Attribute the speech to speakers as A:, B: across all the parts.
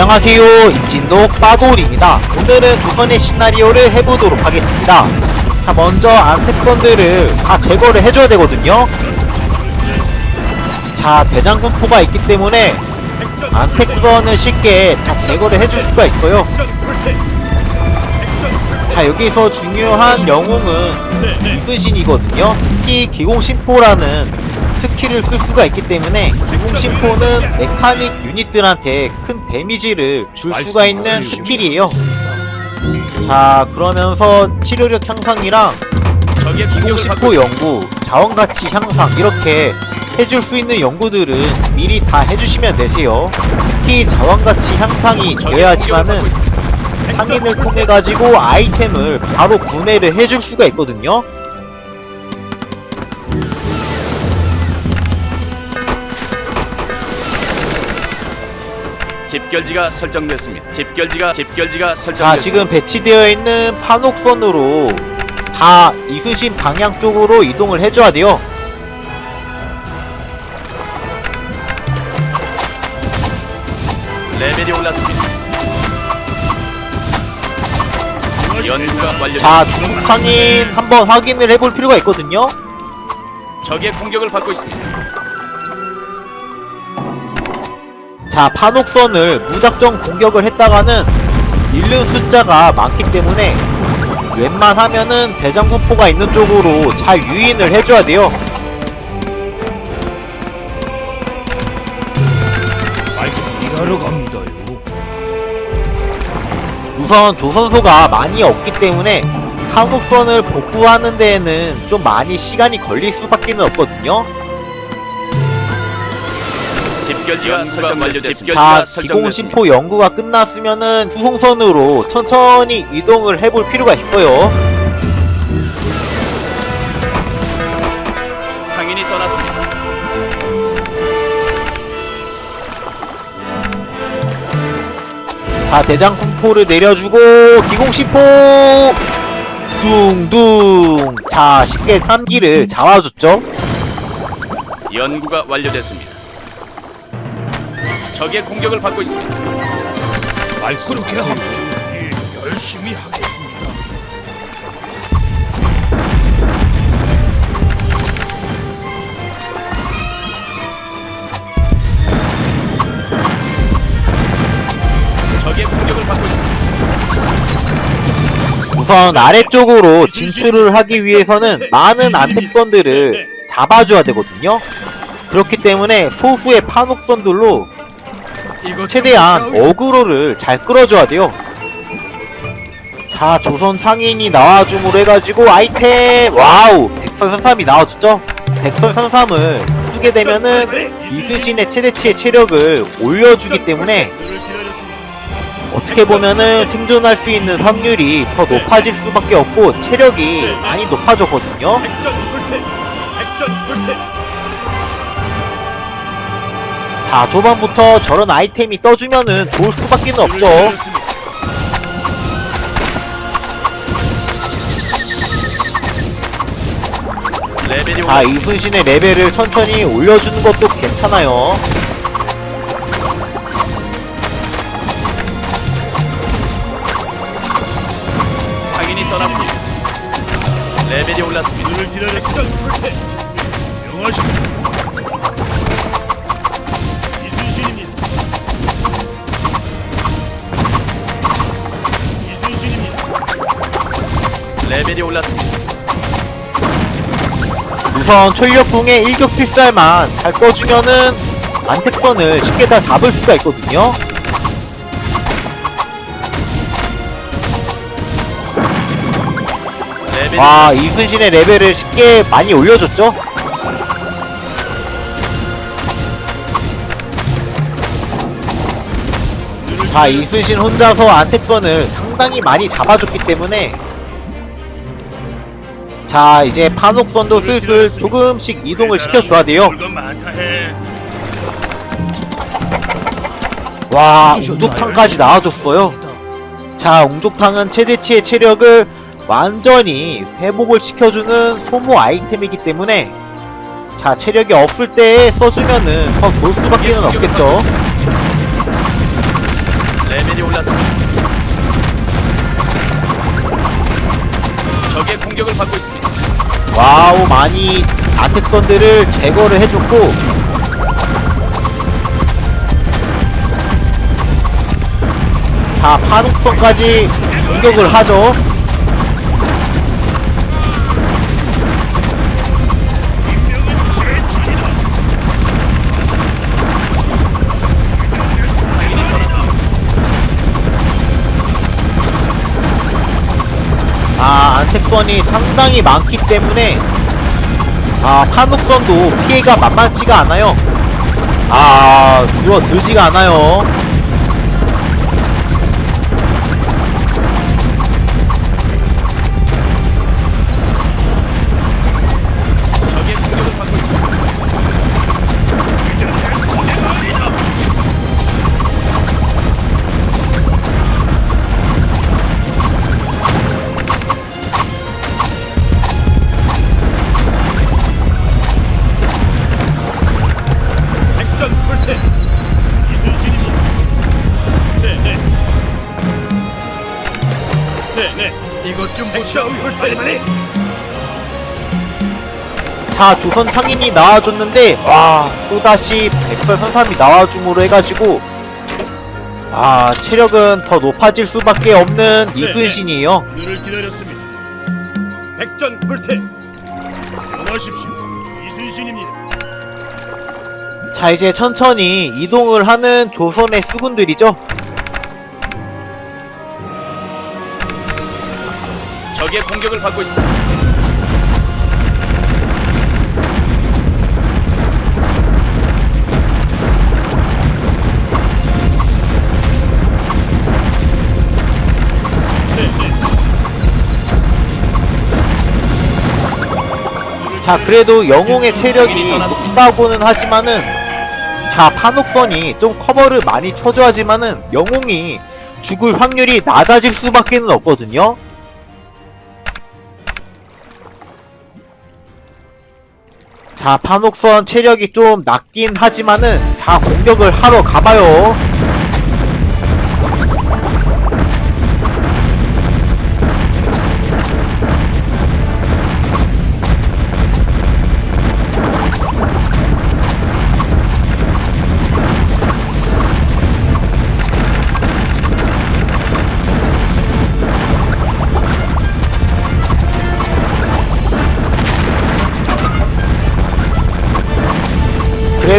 A: 안녕하세요. 임진록 빠돌입니다. 오늘은 조선의 시나리오를 해보도록 하겠습니다. 자 먼저 안택선들을 다 제거를 해줘야 되거든요. 자 대장군포가 있기 때문에 안택선을 쉽게 다 제거를 해줄 수가 있어요. 자 여기서 중요한 영웅은 이순신이거든요. 특히 기공심포라는 스킬을 쓸 수가 있기 때문에 기공심포는 메카닉 유닛들한테 큰 데미지를 줄 수가 있는 스킬이에요 자 그러면서 치료력 향상이랑
B: 있습니다.
A: 연구, 자원가치 향상 이렇게 해줄 수 있는 연구들은 미리 다 해주시면 되세요 특히 자원가치 향상이 되어야지만은. 상인을 통해 가지고 아이템을 바로 구매를 해줄 수가 있거든요.
B: 집결지가 설정됐습니다. 집결지가 집결지가
A: 자,
B: 설정됐습니다.
A: 지금 배치되어 있는 판옥선으로 다 이순신 방향 쪽으로 이동을 해줘야 돼요.
B: 레벨이 올랐습니다. 연구가.
A: 자, 중국 상인 한번 확인을 해볼 필요가 있거든요.
B: 적의 공격을 받고 있습니다.
A: 자, 판옥선을 무작정 공격을 했다가는 잃는 숫자가 많기 때문에 웬만하면은 대장군포가 있는 쪽으로 잘 유인을 해줘야 돼요.
C: 일하러 갑니다요.
A: 우선 조선소가 많이 없기 때문에 한국선을 복구하는 데에는 좀 많이 시간이 걸릴 수밖에 없거든요.
B: 집결지가 설정됐습니다.
A: 자,
B: 집결지가 설정됐습니다.
A: 기공 심포 연구가 끝났으면은 수송선으로 천천히 이동을 해볼 필요가 있어요.
B: 상인이 떠났습니다.
A: 자, 대장 군포를 내려주고 기공 심포 둥둥. 자, 쉽게 함기를 잡아줬죠.
B: 연구가 완료됐습니다. 적의 공격을 받고 있습니다.
C: 그렇게 합주 일 열심히 하겠습니다.
B: 적의 공격을 받고 있습니다.
A: 우선 아래쪽으로 진출을 하기 위해서는 많은 안택선들을 잡아줘야 되거든요. 그렇기 때문에 소수의 판옥선들로
C: 이거
A: 최대한 어그로를 잘 끌어줘야 돼요. 자, 조선 상인이 나와줌으로 해가지고 아이템 와우 백설산삼이 나와줬죠. 백설산삼을 쓰게 되면은 이순신의 최대치의 체력을 올려주기 때문에 어떻게 보면은 생존할 수 있는 확률이 더 높아질 수밖에 없고 체력이 많이 높아졌거든요. 자, 초반부터 저런 아이템이 떠주면은 좋을 수밖에 없죠. 자. 이순신의 레벨을 천천히 올려주는 것도 괜찮아요.
B: 상인이 떠났습니다. 레벨이 올랐습니다.
C: 오늘 기다렸습니다. 명하십시오.
A: 우선 철력궁의 일격 필살만 잘 꺼주면은 안택선을 쉽게 다 잡을 수가 있거든요. 와. 이순신의 레벨을 쉽게 많이 올려줬죠? 자, 이순신 혼자서 안택선을 상당히 많이 잡아줬기 때문에 자, 이제 판옥선도 슬슬 조금씩 이동을 시켜줘야 돼요. 와, 웅족탕까지 나와줬어요. 자, 웅족탕은 최대치의 체력을 완전히 회복을 시켜주는 소모 아이템이기 때문에 자, 체력이 없을 때 써주면은 더 좋을 수밖에 는 없겠죠.
B: 공격을 받고 있습니다.
A: 와우 많이 안택선들을 제거를 해줬고 자 파독선까지 공격을 하죠 안택선이 상당히 많기 때문에 아 파독선도 피해가 만만치가 않아요. 아 줄어들지가 않아요 자 조선 상인이 나와줬는데 와 또다시 백설 선삼이 나와줌으로 해가지고 아 체력은 더 높아질 수밖에 없는 이순신이에요
C: 눈을 기다렸습니다. 백전 불태. 명하십시오. 이순신입니다.
A: 자 이제 천천히 이동을 하는 조선의 수군들이죠
B: 적의 공격을 받고 있습니다.
A: 자 그래도 영웅의 체력이 높다고는 하지만은 자 판옥선이 좀 커버를 많이 쳐줘야 하지만은 영웅이 죽을 확률이 낮아질 수밖에 는 없거든요. 자 판옥선 체력이 좀 낮긴 하지만은 자 공격을 하러 가봐요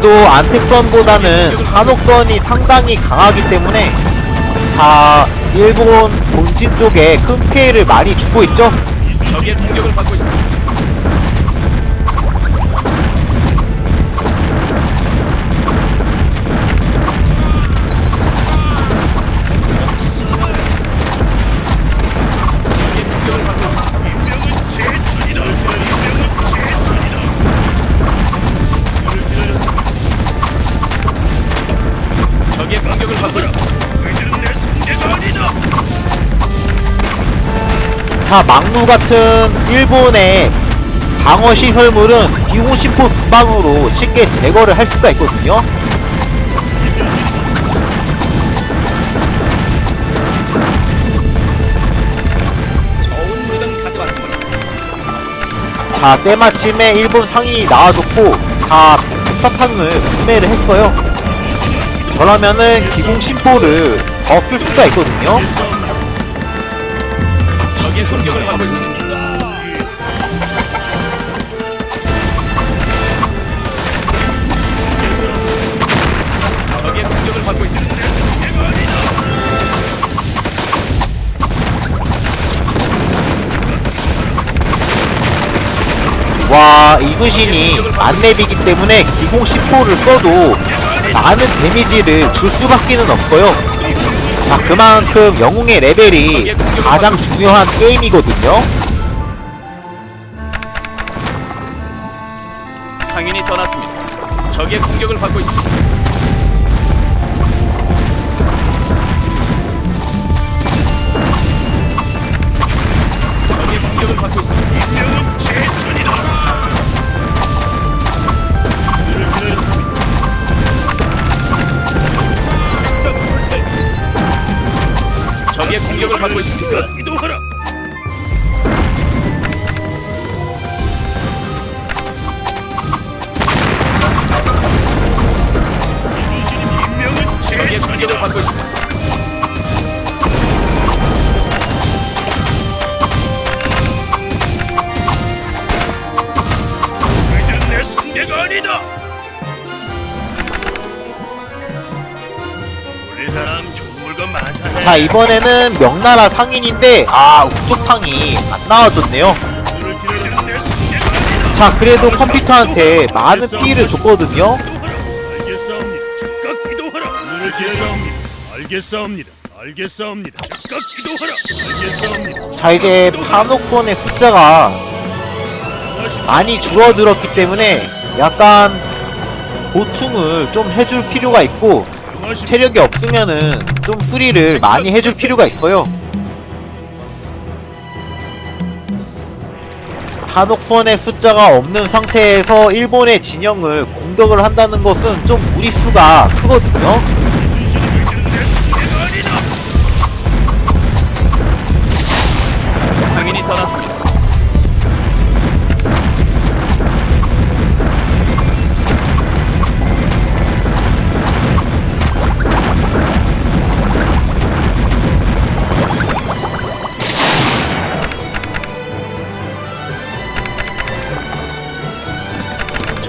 A: 그래도 안택선보다는 한옥선이 상당히 강하기 때문에 자 일본 본진 쪽에 큰 피해를 많이 주고 있죠
B: 적의 공격을 받고 있습니다.
A: 자 막루 같은 일본의 방어 시설물은 기호심포 두 방으로 쉽게 제거를 할 수가 있거든요. 자 때마침에 일본 상인이 나와줬고 자 백사탕을 구매를 했어요. 저라면은 기공 심포를 더 쓸 수가 있거든요
B: 적의 공격을 받고 있습니다.
A: 와 이순신이 안랩이기 때문에 기공심포를 써도 많은 데미지를 줄 수밖에는 없어요 자 그만큼 영웅의 레벨이 가장 중요한 게임이거든요
B: 상인이 떠났습니다. 적의 공격을 받고 있습니다. 잡고
C: 있습니까? 이동하라. 이순신님 임명은 제
B: 적의 공격을 받고
C: 있습니다.
A: 자 이번에는 명나라 상인인데 아 옥조탕이 안 나와줬네요. 자 그래도 컴퓨터한테 많은 피해를 줬거든요
C: 알겠사옵니다. 알겠사옵니다. 즉각 이동하라. 알겠사옵니다.
A: 자 이제 판옥선의 숫자가 많이 줄어들었기 때문에 약간 보충을 좀 해줄 필요가 있고 체력이 없으면은 좀 수리를 많이 해줄 필요가 있어요. 한옥선의 숫자가 없는 상태에서 일본의 진영을 공격을 한다는 것은 좀 무리수가 크거든요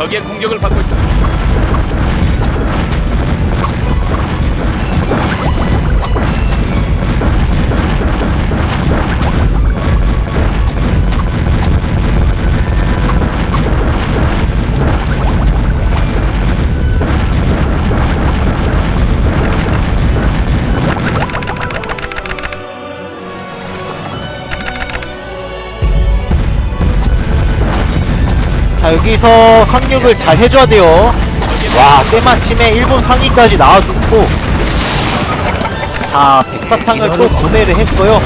B: 적의 공격을 받고 있습니다.
A: 자 여기서 상륙을 잘 해줘야 돼요 와 때마침에 일본 상위까지 나와주고 자 백사탕을 또 분해를 했어요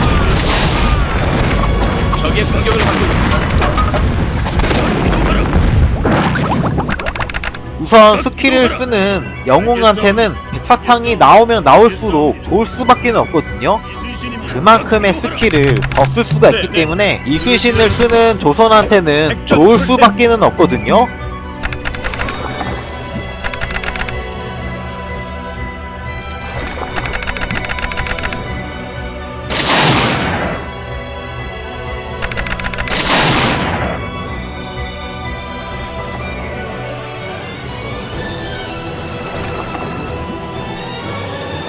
B: 적의 공격을 받고 있습니다.
A: 우선 스킬을 쓰는 영웅한테는 백사탕이 나오면 나올수록 좋을 수밖에 없거든요. 그만큼의 스킬을 더 쓸 수가 있기 때문에 이순신을 쓰는 조선한테는 좋을 수밖에 없거든요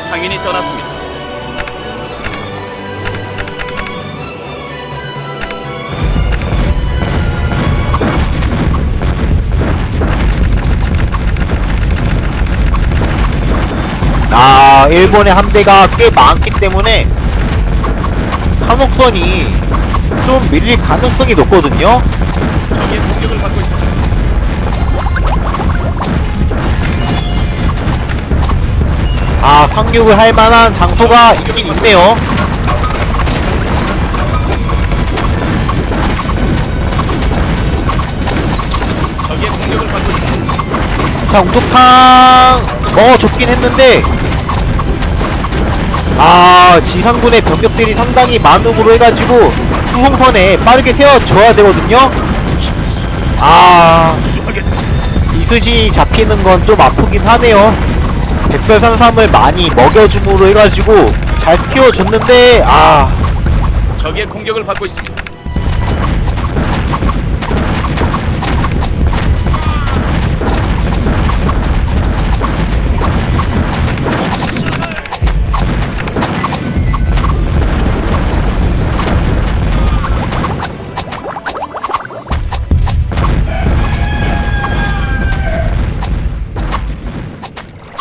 B: 상인이 떠났습니다.
A: 아 일본의 함대가 꽤 많기 때문에 한옥선이 좀 밀릴 가능성이 높거든요
B: 적의 공격을 받고 있습니다.
A: 아 상륙을 할 만한 장소가 있긴 있네요
B: 적의 공격을 받고 있습니다.
A: 자 웅족탕 어 좋긴 했는데 아 지상군의 병력들이 상당히 많음으로 해가지고 수송선에 빠르게 헤어져야 되거든요 아. 이수진이 잡히는 건 좀 아프긴 하네요 백설산삼을 많이 먹여줌으로 해가지고 잘 키워줬는데 아
B: 적의 공격을 받고 있습니다.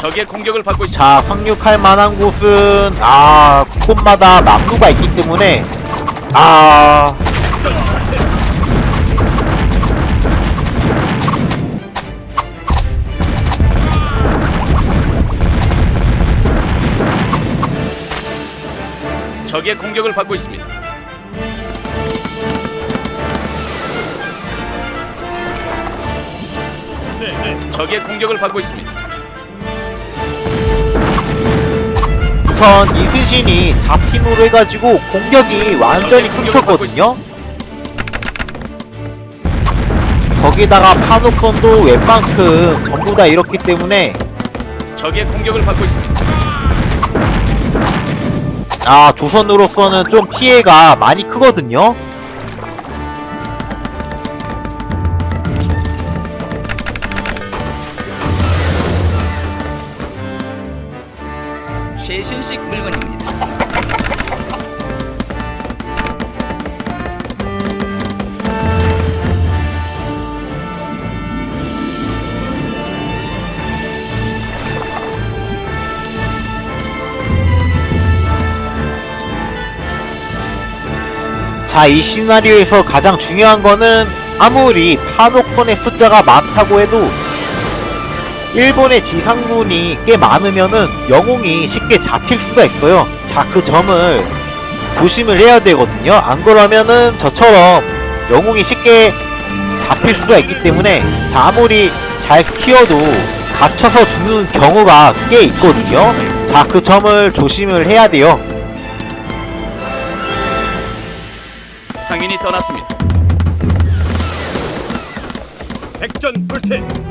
B: 적의 공격을 받고 있습니다.
A: 자, 상륙할 만한 곳은 아 곳곳마다 막루가 있기 때문에 아
B: 적의 공격을 받고 있습니다. 적의 공격을 받고 있습니다.
A: 우선 이순신이 잡힘으로 해가지고 공격이 완전히 끊겼거든요. 거기다가 판옥선도 웬만큼 전부 다 이렇기 때문에
B: 적의 공격을 받고 있습니다.
A: 아 조선으로서는 좀 피해가 많이 크거든요. 자, 이 시나리오에서 가장 중요한 거는 아무리 판옥선의 숫자가 많다고 해도 일본의 지상군이 꽤 많으면은 영웅이 쉽게 잡힐 수가 있어요. 자, 그 점을 조심을 해야 되거든요. 안 그러면은 저처럼 영웅이 쉽게 잡힐 수가 있기 때문에 자, 아무리 잘 키워도 갇혀서 죽는 경우가 꽤 있거든요. 자, 그 점을 조심을 해야 돼요.
B: 상인이 떠났습니다.
C: 백전 불태.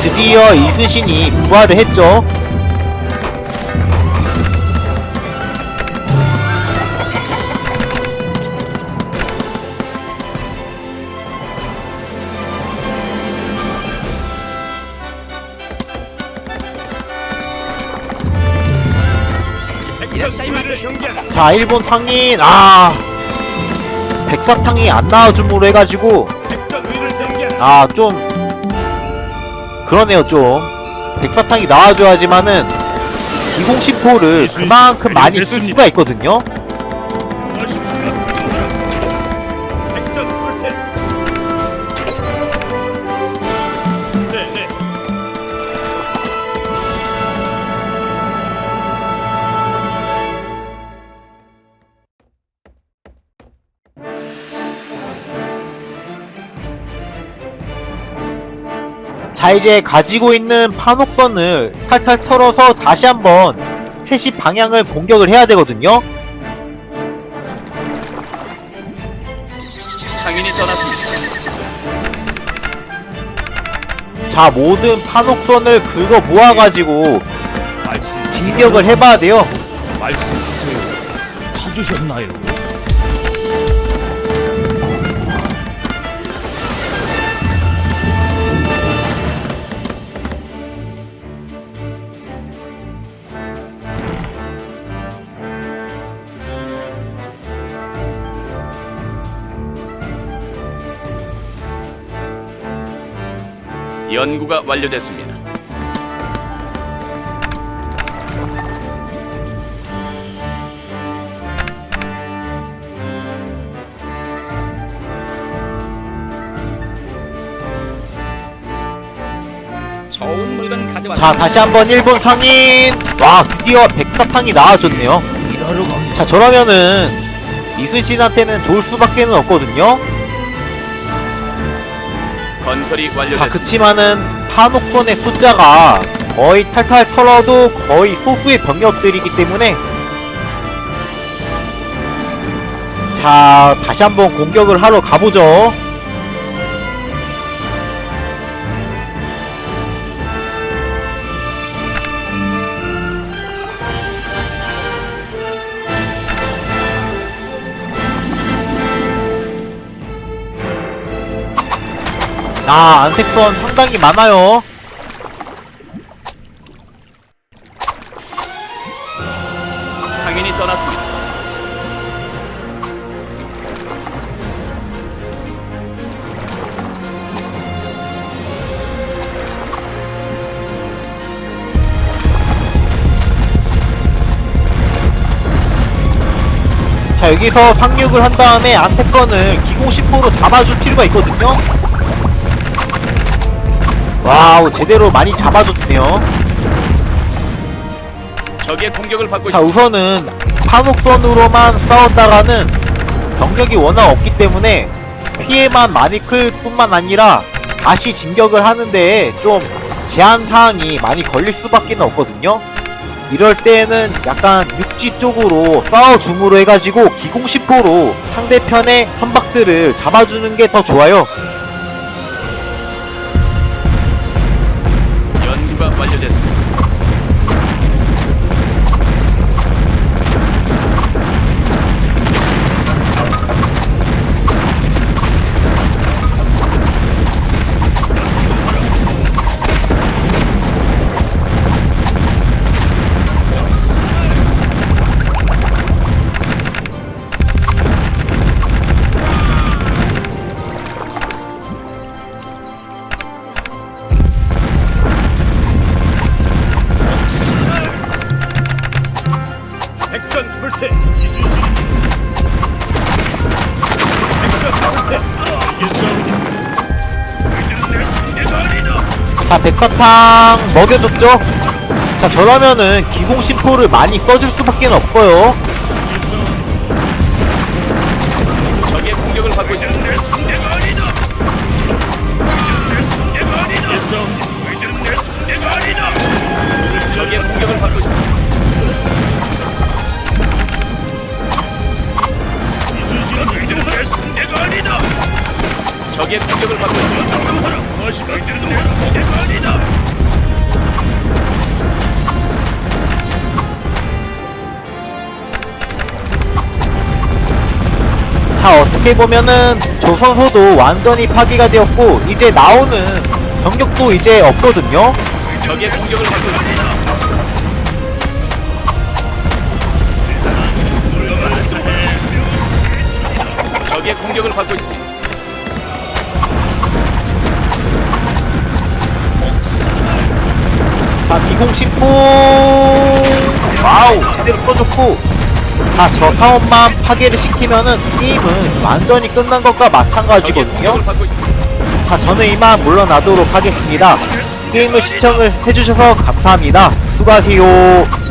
A: 드디어 이순신이 부활을 했죠. 자, 일본 상인, 아. 백사탕이 안 나와줌으로 해가지고. 아, 좀. 그러네요, 좀. 백사탕이 나와줘야지만은, 기공시포를 그만큼 많이 쓸 수가 있거든요. 자, 이제 가지고 있는 판옥선을 탈탈 털어서 다시 한번 3시 방향을 공격을 해야 되거든요.
B: 상인이 떠났습니다.
A: 자, 모든 판옥선을 긁어 모아가지고 진격을 해봐야 돼요.
C: 말씀하세요. 찾으셨나요?
B: 연구가 완료됐습니다.
D: 좋은 물건
A: 자,
D: 가져왔습니다.
A: 다시 한번 일본 상인. 와, 드디어 백사탕이 나와줬네요.
C: 갑니다.
A: 자, 저러면은 이순신한테는 좋을 수밖에 는 없거든요.
B: 건설이
A: 자,
B: 완료됐습니다.
A: 그치만은 판옥선의 숫자가 거의 탈탈 털어도 거의 소수의 병력들이기 때문에 자, 다시 한번 공격을 하러 가보죠. 아, 안택선 상당히 많아요.
B: 상인이 떠났습니다.
A: 자, 여기서 상륙을 한 다음에 안택선을 기공 10호로 잡아줄 필요가 있거든요. 와우, 제대로 많이 잡아줬네요.
B: 적의 공격을 받고
A: 자,
B: 있습니다.
A: 우선은 판옥선으로만 싸웠다가는 병력이 워낙 없기 때문에 피해만 많이 클 뿐만 아니라 다시 진격을 하는데 좀 제한 사항이 많이 걸릴 수밖에 없거든요. 이럴 때는 약간 육지 쪽으로 싸워줌으로 해가지고 기공시포로 상대편의 선박들을 잡아주는 게 더 좋아요. 백사탕 먹여줬죠? 자 저러면은 기공 심포를 많이 써줄 수밖에 없어요. 자 어떻게 보면은 조선소도 완전히 파괴가 되었고 이제 나오는 병력도 이제 없거든요.
B: 적의 공격을 받고 있습니다. 적의 공격을 받고 있습니다.
A: 자 기공심포 와우 제대로 써줬고 자 저 사원만 파괴를 시키면은 게임은 완전히 끝난 것과 마찬가지거든요. 자 저는 이만 물러나도록 하겠습니다. 게임을 시청을 해주셔서 감사합니다. 수고하세요.